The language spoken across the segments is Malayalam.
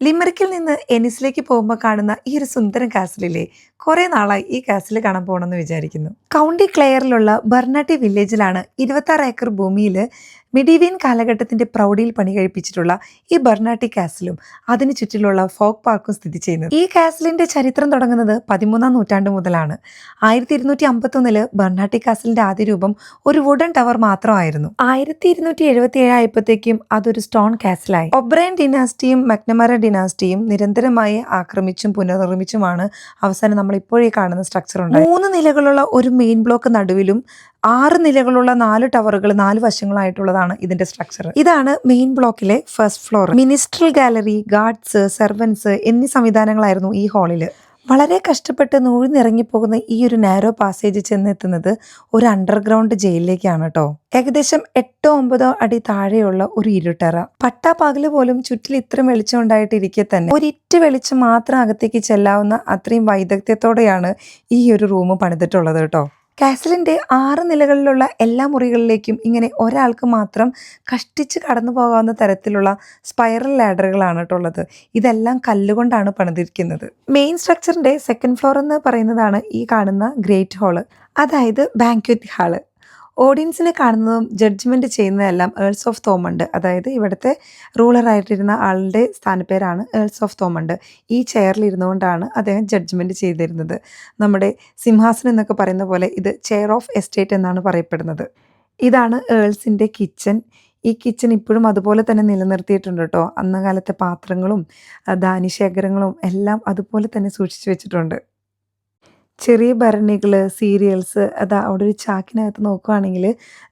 ലിമറിക്കിൽ നിന്ന് എനിസിലേക്ക് പോകുമ്പോൾ കാണുന്ന ഈ ഒരു സുന്ദരം കാസിലില്ലേ കുറേ നാളായി ഈ കാസിൽ കാണാൻ പോകണമെന്ന് വിചാരിക്കുന്നു. കൗണ്ടി ക്ലെയറിലുള്ള ബർണാട്ടി വില്ലേജിലാണ് ഇരുപത്താറ് ഏക്കർ ഭൂമിയിൽ മിഡിവീൻ കാലഘട്ടത്തിന്റെ പ്രൗഢിയിൽ പണി കഴിപ്പിച്ചിട്ടുള്ള ഈ ബർണാട്ടി കാസിലും അതിന് ചുറ്റിലുള്ള ഫോക്ക് പാർക്കും സ്ഥിതി ചെയ്യുന്നത്. ഈ കാസിലിന്റെ ചരിത്രം തുടങ്ങുന്നത് പതിമൂന്നാം നൂറ്റാണ്ട് മുതലാണ്. ആയിരത്തി ഇരുന്നൂറ്റി അമ്പത്തൊന്നിൽ ബർണാട്ടി കാസിലിന്റെ ആദ്യ രൂപം ഒരു വുഡൻ ടവർ മാത്രമായിരുന്നു. ആയിരത്തി ഇരുന്നൂറ്റി എഴുപത്തി ഏഴായപ്പോഴത്തേക്കും അതൊരു സ്റ്റോൺ കാസിലായി ഒബ്രൈൻ ഡിനാസ്റ്റിയും മക്നമര ഡിനാസ്റ്റിയും നിരന്തരമായി ആക്രമിച്ചും പുനർനിർമ്മിച്ചുമാണ് അവസാനം നമ്മൾ ഇപ്പോഴേ കാണുന്ന സ്ട്രക്ചർ ഉണ്ട് മൂന്ന് നിലകളുള്ള ഒരു മെയിൻ ബ്ലോക്ക് നടുവിലും ആറ് നിലകളുള്ള നാല് ടവറുകൾ നാല് വശങ്ങളായിട്ടുള്ളതാണ് ഇതിന്റെ സ്ട്രക്ചർ ഇതാണ് മെയിൻ ബ്ലോക്കിലെ first floor minstrel gallery guards servants എന്നീ സംവിധാനങ്ങളായിരുന്നു ഈ ഹാളിൽ വളരെ കഷ്ടപ്പെട്ട് നൂഴ്ന്നിറങ്ങിപ്പോകുന്ന ഈ ഒരു നാരോ പാസേജ് ചെന്നെത്തുന്നത് ഒരു അണ്ടർഗ്രൗണ്ട് ജയിലിലേക്കാണ് കേട്ടോ ഏകദേശം എട്ടോ ഒമ്പതോ അടി താഴെയുള്ള ഒരു ഇരുട്ടറ. പട്ടാപ്പകൽ പോലും ചുറ്റിൽ ഇത്ര വെളിച്ചം ഉണ്ടായിട്ടിരിക്കെ തന്നെ. ഒരിറ്റ് വെളിച്ചം മാത്രം അകത്തേക്ക് ചെല്ലാവുന്ന അത്രയും വൈദഗ്ധ്യത്തോടെയാണ് ഈ ഒരു റൂം പണിതിട്ടുള്ളത് കേട്ടോ കാസലിന്റെ ആറ് നിലകളിലുള്ള എല്ലാ മുറികളിലേക്കും ഇങ്ങനെ ഒരാൾക്ക് മാത്രം കഷ്ടിച്ച് കടന്നു പോകാവുന്ന തരത്തിലുള്ള സ്പൈറൽ ലാഡറുകളാണ് കേട്ടുള്ളത് ഇതെല്ലാം കല്ലുകൊണ്ടാണ് പണിതിരിക്കുന്നത്. മെയിൻ സ്ട്രക്ചറിന്റെ സെക്കൻഡ് ഫ്ലോർ എന്ന് പറയുന്നതാണ് ഈ കാണുന്ന ഗ്രേറ്റ് ഹാൾ അതായത് ബാങ്ക്വറ്റ് ഹാൾ ഓഡിയൻസിനെ കാണുന്നതും ജഡ്ജ്മെന്റ് ചെയ്യുന്നതെല്ലാം ഏൾസ് ഓഫ് തോമണ്ട് അതായത് ഇവിടുത്തെ റൂളറായിട്ടിരുന്ന ആളുടെ സ്ഥാനപ്പേരാണ് ഏൾസ് ഓഫ് തോമണ്ട് ഈ ചെയറിൽ ഇരുന്നുകൊണ്ടാണ് അദ്ദേഹം ജഡ്ജ്മെന്റ് ചെയ്തിരുന്നത്. നമ്മുടെ സിംഹാസനം എന്നൊക്കെ പറയുന്ന പോലെ ഇത് ചെയർ ഓഫ് എസ്റ്റേറ്റ് എന്നാണ് പറയപ്പെടുന്നത്. ഇതാണ് ഏൾസിന്റെ കിച്ചൺ ഈ കിച്ചൺ ഇപ്പോഴും അതുപോലെ തന്നെ നിലനിർത്തിയിട്ടുണ്ട് കേട്ടോ. അന്ന കാലത്തെ പാത്രങ്ങളും ധാന്യശേഖരങ്ങളും എല്ലാം അതുപോലെ തന്നെ സൂക്ഷിച്ചു വെച്ചിട്ടുണ്ട്. ചെറിയ ഭരണികൾ സീരിയൽസ് അതാ അവിടെ ഒരു ചാക്കിനകത്ത് നോക്കുകയാണെങ്കിൽ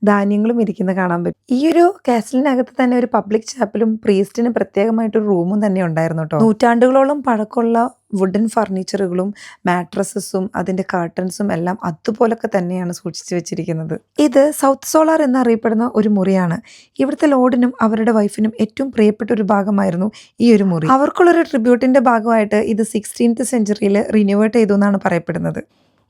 ധാന്യങ്ങളും ഇരിക്കുന്നത് കാണാൻ പറ്റും. ഈ ഒരു കാസലിനകത്ത് തന്നെ ഒരു പബ്ലിക് ചാപ്പലും പ്രീസ്റ്റിന് പ്രത്യേകമായിട്ടൊരു റൂമും തന്നെ ഉണ്ടായിരുന്നു കേട്ടോ നൂറ്റാണ്ടുകളോളം പഴക്കമുള്ള വുഡൻ ഫർണിച്ചറുകളും മാട്രസസും അതിന്റെ കർട്ടൻസും എല്ലാം അതുപോലൊക്കെ തന്നെയാണ് സൂക്ഷിച്ചു വെച്ചിരിക്കുന്നത്. ഇത് സൗത്ത് സോളാർ എന്നറിയപ്പെടുന്ന ഒരു മുറിയാണ്. ഇവിടുത്തെ ലോഡിനും അവരുടെ വൈഫിനും ഏറ്റവും പ്രിയപ്പെട്ട ഒരു ഭാഗമായിരുന്നു ഈ ഒരു മുറി. അവർക്കുള്ളൊരു ട്രിബ്യൂട്ടിന്റെ ഭാഗമായിട്ട് ഇത് സിക്സ്റ്റീൻത്ത് സെഞ്ചുറിയിൽ റിന്യൂവേറ്റ് ചെയ്തു എന്നാണ് പറയപ്പെടുന്നത്.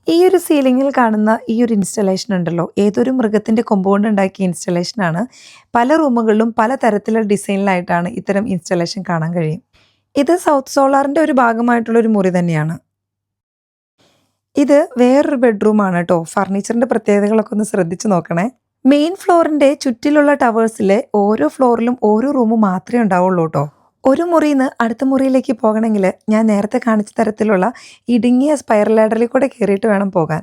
ഈ ഒരു സീലിംഗിൽ കാണുന്ന ഈ ഒരു ഇൻസ്റ്റലേഷൻ ഉണ്ടല്ലോ. ഏതൊരു മൃഗത്തിന്റെ കൊമ്പൗണ്ട് ഉണ്ടാക്കിയ ഇൻസ്റ്റലേഷനാണ് പല റൂമുകളിലും പല തരത്തിലുള്ള ഡിസൈനിലായിട്ടാണ് ഇത്തരം ഇൻസ്റ്റലേഷൻ കാണാൻ കഴിയും. ഇത് സൗത്ത് സോളാറിന്റെ ഒരു ഭാഗമായിട്ടുള്ള ഒരു മുറി തന്നെയാണ്. ഇത് വേറൊരു ബെഡ്റൂമാണ് കേട്ടോ ഫർണിച്ചറിന്റെ പ്രത്യേകതകളൊക്കെ ഒന്ന് ശ്രദ്ധിച്ചു നോക്കണേ. മെയിൻ ഫ്ലോറിന്റെ ചുറ്റിലുള്ള ടവേഴ്സിലെ ഓരോ ഫ്ലോറിലും ഓരോ റൂം മാത്രമേ ഉണ്ടാവുള്ളൂ കേട്ടോ ഒരു മുറിയിൽ നിന്ന് അടുത്ത മുറിയിലേക്ക് പോകണമെങ്കിൽ ഞാൻ നേരത്തെ കാണിച്ച തരത്തിലുള്ള ഇടുങ്ങിയ സ്പൈറൽ ലാഡറിൽ കൂടെ കയറിയിട്ട് വേണം പോകാൻ.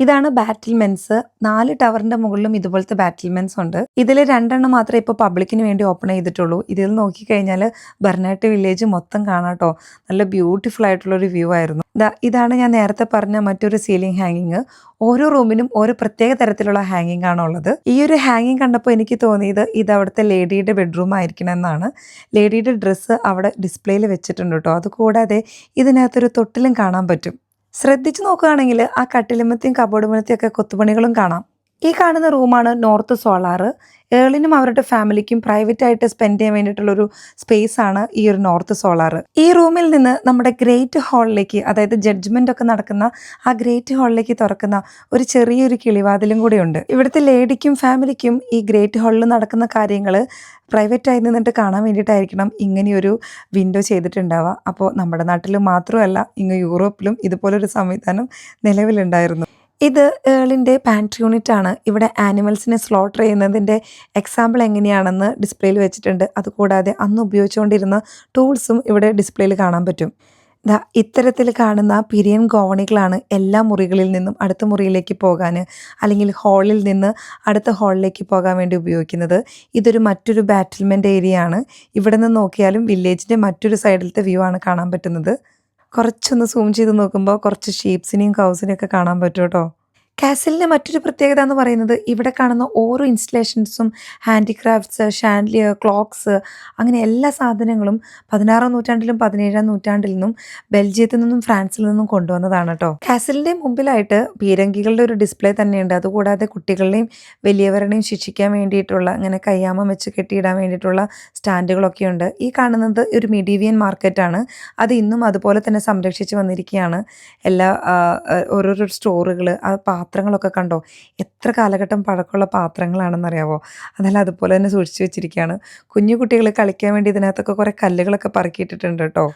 ഇതാണ് ബാറ്റിൽമെൻസ് നാല് ടവറിന്റെ മുകളിലും ഇതുപോലത്തെ ബാറ്റിൽമെൻസ് ഉണ്ട്. ഇതിൽ രണ്ടെണ്ണം മാത്രമേ ഇപ്പോൾ പബ്ലിക്കിന് വേണ്ടി ഓപ്പൺ ചെയ്തിട്ടുള്ളൂ. ഇതിൽ നോക്കിക്കഴിഞ്ഞാൽ ബർണാട്ട് വില്ലേജ് മൊത്തം കാണാട്ടോ നല്ല ബ്യൂട്ടിഫുൾ ആയിട്ടുള്ള ഒരു വ്യൂ ആയിരുന്നു ഇതാണ് ഞാൻ നേരത്തെ പറഞ്ഞ മറ്റൊരു സീലിംഗ് ഹാങ്ങിങ് ഓരോ റൂമിനും ഓരോ പ്രത്യേക തരത്തിലുള്ള ഹാങ്ങിങ് ആണ് ഉള്ളത്. ഈ ഒരു ഹാങ്ങിങ് കണ്ടപ്പോൾ എനിക്ക് തോന്നിയത് ഇത് അവിടുത്തെ ലേഡിയുടെ ബെഡ്റൂം ആയിരിക്കണം എന്നാണ് ലേഡിയുടെ ഡ്രസ്സ് അവിടെ ഡിസ്പ്ലേയിൽ വെച്ചിട്ടുണ്ട് കേട്ടോ അതുകൂടാതെ ഇതിനകത്തൊരു തൊട്ടിലും കാണാൻ പറ്റും. ശ്രദ്ധിച്ചു നോക്കുകയാണെങ്കിൽ ആ കട്ടിലുമത്തെയും കബോർഡുമത്തെയും ഒക്കെ കൊത്തുപണികളും കാണാം. ഈ കാണുന്ന റൂമാണ് നോർത്ത് സോളാർ. ഏളിനും അവരുടെ ഫാമിലിക്കും പ്രൈവറ്റ് ആയിട്ട് സ്പെൻഡ് ചെയ്യാൻ വേണ്ടിയിട്ടുള്ളൊരു സ്പേസ് ആണ് ഈ ഒരു നോർത്ത് സോളാർ. ഈ റൂമിൽ നിന്ന് നമ്മുടെ ഗ്രേറ്റ് ഹാളിലേക്ക് അതായത് ജഡ്ജ്മെന്റ് ഒക്കെ നടക്കുന്ന ആ ഗ്രേറ്റ് ഹാളിലേക്ക് തുറക്കുന്ന ഒരു ചെറിയൊരു കിളിവാതിലും കൂടെ ഉണ്ട്. ഇവിടുത്തെ ലേഡിക്കും ഫാമിലിക്കും ഈ ഗ്രേറ്റ് ഹാളിൽ നടക്കുന്ന കാര്യങ്ങൾ പ്രൈവറ്റായി നിന്നിട്ട് കാണാൻ വേണ്ടിയിട്ടായിരിക്കണം ഇങ്ങനെയൊരു വിൻഡോ ചെയ്തിട്ടുണ്ടാവുക. അപ്പോൾ നമ്മുടെ നാട്ടിൽ മാത്രമല്ല ഇങ്ങ് യൂറോപ്പിലും ഇതുപോലൊരു സംവിധാനം നിലവിലുണ്ടായിരുന്നു. ഇത് ഏളിന്റെ പാൻട്രി യൂണിറ്റ് ആണ്. ഇവിടെ ആനിമൽസിനെ സ്ലോട്ടർ ചെയ്യുന്നതിന്റെ എക്സാമ്പിൾ എങ്ങനെയാണെന്ന് ഡിസ്പ്ലേയിൽ വെച്ചിട്ടുണ്ട്. അതുകൂടാതെ അന്ന് ഉപയോഗിച്ചുകൊണ്ടിരുന്ന ടൂൾസും ഇവിടെ ഡിസ്പ്ലേയിൽ കാണാൻ പറ്റും. ദാ ഇത്തരത്തിൽ കാണുന്ന പിരിയൻ ഗോവണികളാണ് എല്ലാ മുറികളിൽ നിന്നും അടുത്ത മുറിയിലേക്ക് പോകാൻ അല്ലെങ്കിൽ ഹാളിൽ നിന്ന് അടുത്ത ഹാളിലേക്ക് പോകാൻ വേണ്ടി ഉപയോഗിക്കുന്നത്. ഇതൊരു മറ്റൊരു ബാറ്റിൽമെന്റ് ഏരിയ ആണ്. ഇവിടെ നിന്ന് നോക്കിയാലും വില്ലേജിന്റെ മറ്റൊരു സൈഡിലത്തെ വ്യൂ ആണ് കാണാൻ പറ്റുന്നത്. കുറച്ചൊന്ന് സൂം ചെയ്ത് നോക്കുമ്പോൾ കുറച്ച് ഷീപ്സിനെയും കൗസിനെയും ഒക്കെ കാണാൻ പറ്റും കേട്ടോ. കാസലിന്റെ മറ്റൊരു പ്രത്യേകത എന്ന് പറയുന്നത് ഇവിടെ കാണുന്ന ഓരോ ഇൻസ്റ്റലേഷൻസും ഹാൻഡിക്രാഫ്റ്റ്സ് ഷാൻഡ്ലിയർ ക്ലോക്സ് അങ്ങനെ എല്ലാ സാധനങ്ങളും പതിനാറാം നൂറ്റാണ്ടിലും പതിനേഴാം നൂറ്റാണ്ടിൽ നിന്നും ബെൽജിയത്തിൽ നിന്നും ഫ്രാൻസിൽ നിന്നും കൊണ്ടുവന്നതാണ് കേട്ടോ കാസലിന്റെ മുമ്പിലായിട്ട് പീരങ്കികളുടെ ഒരു ഡിസ്പ്ലേ തന്നെയുണ്ട്. അതുകൂടാതെ കുട്ടികളുടെയും വലിയവരുടെയും ശിക്ഷിക്കാൻ വേണ്ടിയിട്ടുള്ള അങ്ങനെ കയ്യാമം വെച്ച് കെട്ടിയിടാൻ വേണ്ടിയിട്ടുള്ള സ്റ്റാൻഡുകളൊക്കെ ഉണ്ട്. ഈ കാണുന്നത് ഒരു മിഡീവിയൻ മാർക്കറ്റാണ് അത് ഇന്നും അതുപോലെ തന്നെ സംരക്ഷിച്ച് വന്നിരിക്കുകയാണ്. എല്ലാ ഓരോരോ സ്റ്റോറുകൾ ആ പാത്രങ്ങളൊക്കെ കണ്ടോ? എത്ര കാലഘട്ടം പഴക്കമുള്ള പാത്രങ്ങളാണെന്നറിയാവോ? അതല്ല അതുപോലെ തന്നെ സൂക്ഷിച്ചു വെച്ചിരിക്കുകയാണ് കുഞ്ഞു കുട്ടികൾ കളിക്കാൻ വേണ്ടി ഇതിനകത്തൊക്കെ കുറേ കല്ലുകളൊക്കെ പറക്കിയിട്ടിട്ടുണ്ട് കേട്ടോ.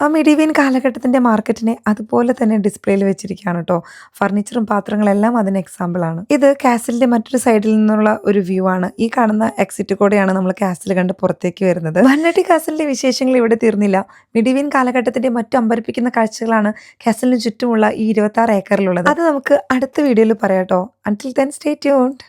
ആ മിഡിവിയൻ കാലഘട്ടത്തിന്റെ മാർക്കറ്റിനെ അതുപോലെ തന്നെ ഡിസ്പ്ലേയിൽ വെച്ചിരിക്കുകയാണ് കേട്ടോ ഫർണിച്ചറും പാത്രങ്ങളെല്ലാം അതിന് എക്സാമ്പിളാണ് ഇത് കാസിലിന്റെ മറ്റൊരു സൈഡിൽ നിന്നുള്ള ഒരു വ്യൂ ആണ്. ഈ കാണുന്ന എക്സിറ്റ് കൂടെയാണ് നമ്മൾ കാസിൽ കണ്ട് പുറത്തേക്ക് വരുന്നത്. വന്നട്ടി കാസിലിന്റെ വിശേഷങ്ങൾ ഇവിടെ തീർന്നില്ല. മിഡിവിയൻ കാലഘട്ടത്തിന്റെ മറ്റു അമ്പരിപ്പിക്കുന്ന കാഴ്ചകളാണ് കാസലിന് ചുറ്റുമുള്ള ഈ ഇരുപത്തി ഏക്കറിലുള്ളത്. അത് നമുക്ക് അടുത്ത വീഡിയോയിൽ പറയാം കേട്ടോ അന്റിൽ ദെൻ സ്റ്റേ ട്യൂൺഡ്